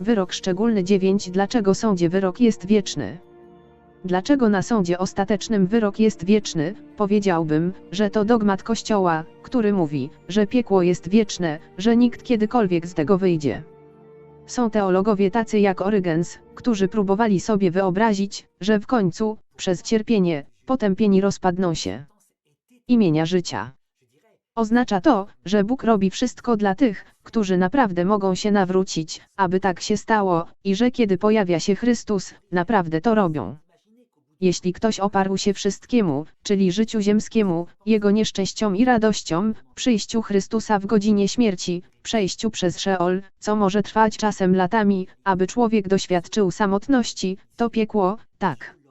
wyrok szczególny 9 Dlaczego sądzie wyrok jest wieczny? Dlaczego na sądzie ostatecznym wyrok jest wieczny? Powiedziałbym, że to dogmat Kościoła, który mówi, że piekło jest wieczne, że nikt kiedykolwiek z tego wyjdzie. Są teologowie tacy jak Orygens, którzy próbowali sobie wyobrazić, że w końcu, przez cierpienie, potępieni rozpadną się. Imienia życia. Oznacza to, że Bóg robi wszystko dla tych, którzy naprawdę mogą się nawrócić, aby tak się stało, i że kiedy pojawia się Chrystus, naprawdę to robią. Jeśli ktoś oparł się wszystkiemu, czyli życiu ziemskiemu, jego nieszczęściom i radościom, przyjściu Chrystusa w godzinie śmierci, przejściu przez Szeol, co może trwać czasem latami, aby człowiek doświadczył samotności, to piekło, tak.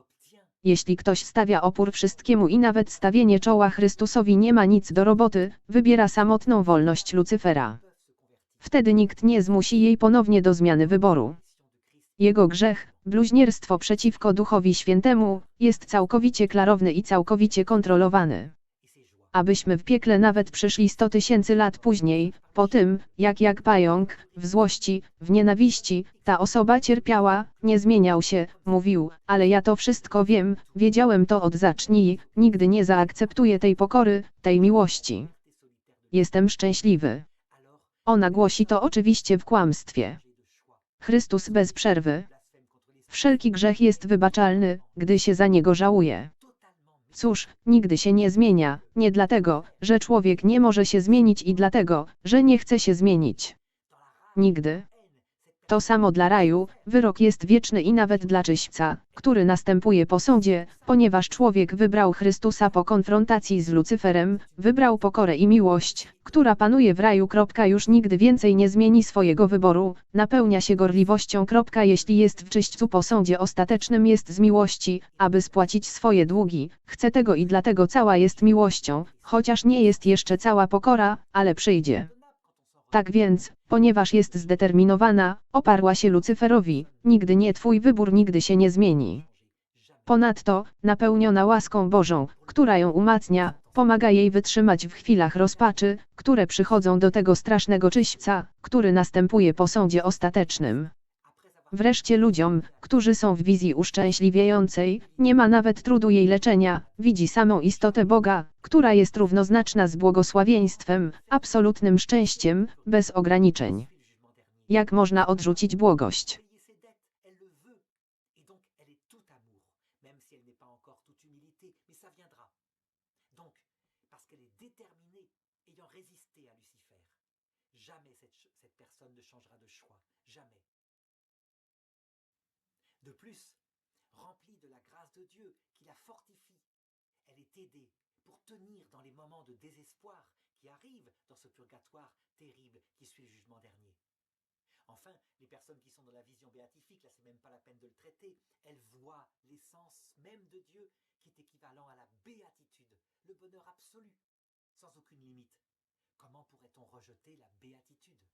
Jeśli ktoś stawia opór wszystkiemu i nawet stawienie czoła Chrystusowi nie ma nic do roboty, wybiera samotną wolność Lucyfera. Wtedy nikt nie zmusi jej ponownie do zmiany wyboru. Jego grzech, bluźnierstwo przeciwko Duchowi Świętemu, jest całkowicie klarowny i całkowicie kontrolowany. Abyśmy w piekle nawet przyszli sto tysięcy lat później, po tym, jak jak pająk, w złości, w nienawiści, ta osoba cierpiała, nie zmieniał się, mówił, ale ja to wszystko wiem, wiedziałem to od zacznij, nigdy nie zaakceptuję tej pokory, tej miłości. Jestem szczęśliwy. Ona głosi to oczywiście w kłamstwie. Chrystus bez przerwy. Wszelki grzech jest wybaczalny, gdy się za niego żałuje. Cóż, nigdy się nie zmienia, nie dlatego, że człowiek nie może się zmienić i dlatego, że nie chce się zmienić. Nigdy. To samo dla raju, wyrok jest wieczny i nawet dla czyśćca, który następuje po sądzie, ponieważ człowiek wybrał Chrystusa po konfrontacji z Lucyferem, wybrał pokorę i miłość, która panuje w raju. Już nigdy więcej nie zmieni swojego wyboru, napełnia się gorliwością. Jeśli jest w czyśćcu po sądzie ostatecznym jest z miłości, aby spłacić swoje długi, chce tego i dlatego cała jest miłością, chociaż nie jest jeszcze cała pokora, ale przyjdzie. Tak więc, ponieważ jest zdeterminowana, oparła się Lucyferowi, nigdy nie twój wybór nigdy się nie zmieni. Ponadto, napełniona łaską Bożą, która ją umacnia, pomaga jej wytrzymać w chwilach rozpaczy, które przychodzą do tego strasznego czyśćca, który następuje po sądzie ostatecznym. Wreszcie ludziom, którzy są w wizji uszczęśliwiającej, nie ma nawet trudu jej leczenia, widzi samą istotę Boga, która jest równoznaczna z błogosławieństwem, absolutnym szczęściem, bez ograniczeń. Jak można odrzucić błogość? Jamais cette, cette personne ne changera de choix. Jamais. De plus, remplie de la grâce de Dieu qui la fortifie, elle est aidée pour tenir dans les moments de désespoir qui arrivent dans ce purgatoire terrible qui suit le jugement dernier. Enfin, les personnes qui sont dans la vision béatifique, là c'est même pas la peine de le traiter, elles voient l'essence même de Dieu qui est équivalent à la béatitude, le bonheur absolu, sans aucune limite. Comment pourrait-on rejeter la béatitude?